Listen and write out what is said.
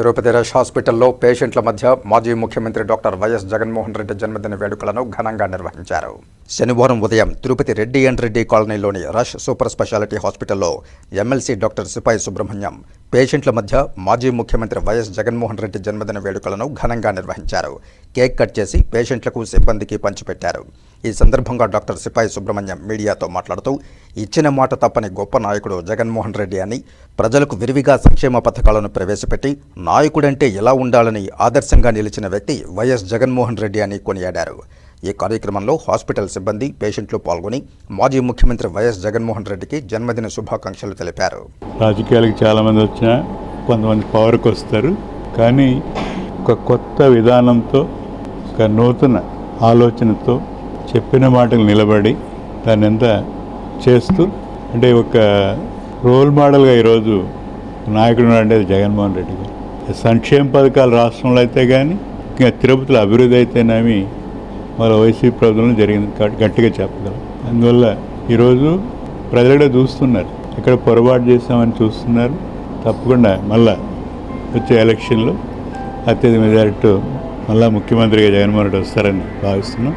Tirupati rush హాస్పిటల్లో పేషెంట్ల మధ్య మాజీ ముఖ్యమంత్రి డాక్టర్ వైఎస్ జగన్మోహన్ రెడ్డి జన్మదిన వేడుకలను ఘనంగా నిర్వహించారు. శనివారం ఉదయం తిరుపతి రెడ్డి అండ్ రెడ్డి కాలనీలోని రష్ సూపర్ స్పెషాలిటీ హాస్పిటల్లో ఎమ్మెల్సీ డాక్టర్ సిపాయి సుబ్రహ్మణ్యం పేషెంట్ల మధ్య మాజీ ముఖ్యమంత్రి వైఎస్ జగన్మోహన్ రెడ్డి జన్మదిన వేడుకలను ఘనంగా నిర్వహించారు. కేక్ కట్ చేసి పేషెంట్లకు సిబ్బందికి పంచిపెట్టారు. ఈ సందర్భంగా డాక్టర్ సిపాయి సుబ్రహ్మణ్యం మీడియాతో మాట్లాడుతూ ఇచ్చిన మాట తప్పని గొప్ప నాయకుడు జగన్మోహన్ రెడ్డి అని ప్రజలకు విరివిగా సంక్షేమ పథకాలను ప్రవేశపెట్టి నాయకుడంటే ఎలా ఉండాలని ఆదర్శంగా నిలిచిన వ్యక్తి వైఎస్ జగన్మోహన్ రెడ్డి అని కొనియాడారు. ఈ కార్యక్రమంలో హాస్పిటల్ సిబ్బంది పేషెంట్లు పాల్గొని మాజీ ముఖ్యమంత్రి వైఎస్ జగన్మోహన్ రెడ్డికి జన్మదిన శుభాకాంక్షలు తెలిపారు. రాజకీయాలకు చాలామంది వచ్చినా కొంతమంది పవర్కి వస్తారు కానీ ఒక కొత్త విధానంతో ఒక నూతన ఆలోచనతో చెప్పిన మాటలు నిలబడి దాన్ని ఎంత చేస్తూ అంటే ఒక రోల్ మోడల్గా ఈరోజు నాయకుడు అంటే జగన్మోహన్ రెడ్డి గారు. సంక్షేమ పథకాలు రాష్ట్రంలో అయితే కానీ ఇంకా తిరుపతిలో అభివృద్ధి అయితేనేమి మన వైసీపీ ప్రభుత్వంలో జరిగింది గట్టిగా చెప్పగలం. అందువల్ల ఈరోజు ప్రజలు చూస్తున్నారు. ఎక్కడ పొరపాటు చేస్తామని చూస్తున్నారు. తప్పకుండా మళ్ళా వచ్చే ఎలక్షన్లో అత్యధిక మెజారిటీ మళ్ళా ముఖ్యమంత్రిగా జగన్మోహన్ రెడ్డి వస్తారని భావిస్తున్నాం.